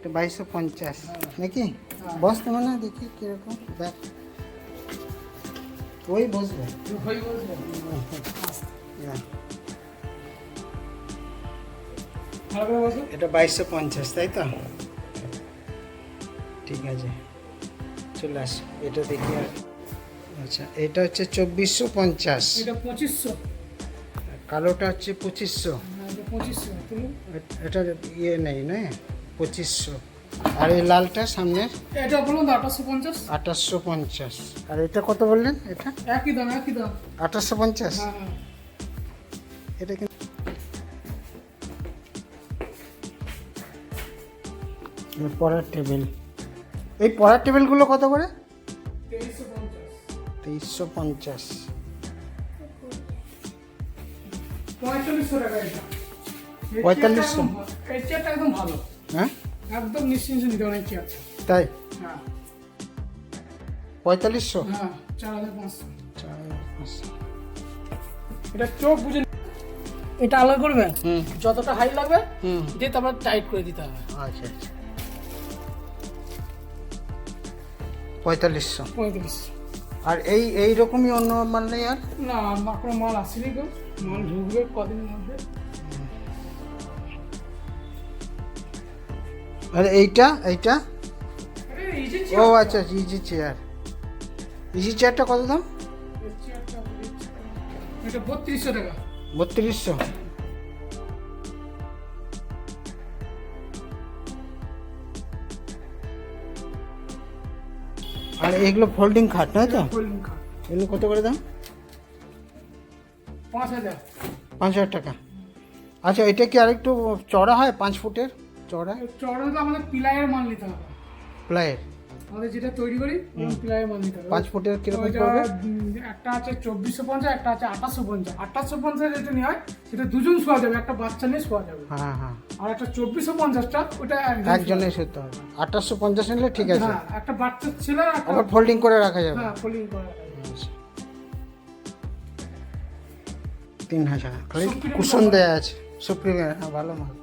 এটা বাইশশো পঞ্চাশ। নাকি? বস তো মানে দেখি কীরকম। দেখ। ওই বসবে। হ্যাঁ। এটা বাইশশো পঞ্চাশ তাই তো? ঠিক আছে। চলে আস। এটা দেখি আর আচ্ছা এটা হচ্ছে চব্বিশশো পঞ্চাশ। এটা পঁচিশশো। কালোটা হচ্ছে পঁচিশশো। হ্যাঁ পঁচিশশো। এটা ইয়ে নেই না পঁচিশশো। আর এই লালটা সামনের এটা বলুন আঠাশশো পঞ্চাশ। আঠাশশো পঞ্চাশ। আর এটা কত বললেন এটা? একই দাম একই দাম। আঠাশশো পঞ্চাশ? হ্যাঁ হ্যাঁ। এটা কিন্তু পড়ার টেবিল এই পড়ার টেবিলগুলো কত করে? তেইশশো পঞ্চাশ। পঁয়তাল্লিশশো টাকা পঁয়তাল্লিশশো? একদম ভালো। হ্যাঁ? একদম নিশ্চিন্ত নিতে অনেক চেয়ার তাই? হ্যাঁ। পঁয়তাল্লিশশো? হ্যাঁ চার হাজার পাঁচশো। চার হাজার পাঁচশো। এটা চোখ বুঝে এটা আলাদা করবে? হুম। যতটা হাই লাগবে হুম। দিয়ে তারপর টাইট করে দিতে হবে। আচ্ছা আচ্ছা। পঁয়তাল্লিশশো। পঁয়ত্রিশশো আর এই এই রকমই অন্য মাল নেই আর? না আমার কোনো মাল আসেনি তো মাল ঢুকবে কদিনের মধ্যে। আর এইটা এইটা? ও আচ্ছা ইজি চেয়ার ইজি চেয়ারটা কত দাম? বত্রিশশো টাকা। বত্রিশশো। আর এগুলো ফোল্ডিং খাট নয় তো? এগুলো কত করে দাম? পাঁচ হাজার। পাঁচ হাজার টাকা। আচ্ছা এটা কি আরেকটু চড়া হয় পাঁচ ফুটের? চড়া চড়া তো আমাদের পিলাইয়ের মাল নিতে হবে। প্লায়ের আমাদের যেটা তৈরি করি পিলাইয়ের মাল নিতে হবে। পাঁচ ফুটের কীরকম পড়বে? একটা আছে চব্বিশশো পঞ্চাশ একটা আছে আঠাশশো পঞ্চাশ। আঠাশশো পঞ্চাশ যেটা নেওয়া হয় সেটা দুজন শোয়া যাবে একটা বাচ্চা নিয়ে শোয়া যাবে। হ্যাঁ হ্যাঁ। আর একটা চব্বিশশো পঞ্চাশটা ওটা একজন শুতে হবে। আঠাশশো পঞ্চাশ নিলে ঠিক আছে। হ্যাঁ একটা বাচ্চা ছেলে আবার ফোল্ডিং করে রাখা যাবে। হ্যাঁ ফোল্ডিং করা তিন হাজার। খালি সুপ্রিম কুশন দেওয়া আছে। সুপ্রিমের হ্যাঁ ভালো মাল।